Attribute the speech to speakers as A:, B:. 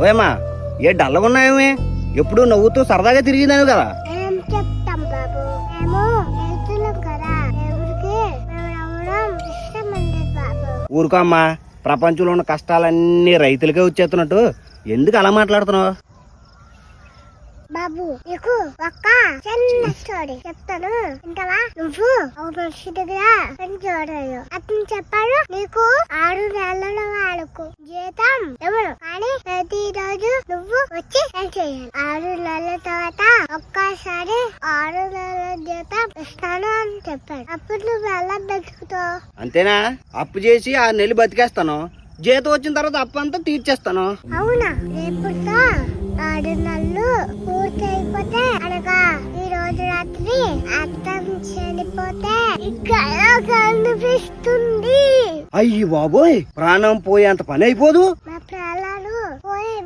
A: ఓయమ్మా ఏ డల్లగా ఉన్నాయేమి ఎప్పుడు నవ్వుతూ సరదాగా తిరిగిందాను కదా.
B: ఏం చెప్తాం బాబు? మేము రైతులం కదా. ఎవరికి? మేము నవ్వడం ఇష్టం ఉండదు బాబు.
A: ఊరుకో అమ్మా ప్రపంచంలో ఉన్న కష్టాలన్నీ రైతులకే వచ్చేస్తున్నట్టు. ఎందుకు అలా మాట్లాడుతున్నావు?
B: బాబు నీకు ఒక్క చిన్న స్టోరీ చెప్తాను. ఇంకవా నువ్వు ఒక మనిషి దగ్గర పని చూడలేదు అతను చెప్పాడు నీకు ఆరు నెలల వాళ్ళకు జీతం ఎవరు కానీ ప్రతి రోజు నువ్వు వచ్చి పని చేయాలి ఆరు నెలల తర్వాత ఒక్కసారి ఆరు నెలల జీతం ఇస్తాను అని చెప్పాడు. అప్పుడు నువ్వు ఎలా బతుకుతావు
A: అంతేనా? అప్పు చేసి ఆ నెల్లి బతికేస్తాను. జీతం వచ్చిన తర్వాత అప్పు అంతా తీర్చేస్తాను.
B: అవునా? రేపుతో ఆరు నెలలు పూర్తి అయిపోతే అనగా ఈ రోజు రాత్రి అర్థం చనిపోతే ఇక్కడ కనిపిస్తుంది?
A: అయ్యి బాబోయ్ ప్రాణం పోయేంత పని అయిపోదు.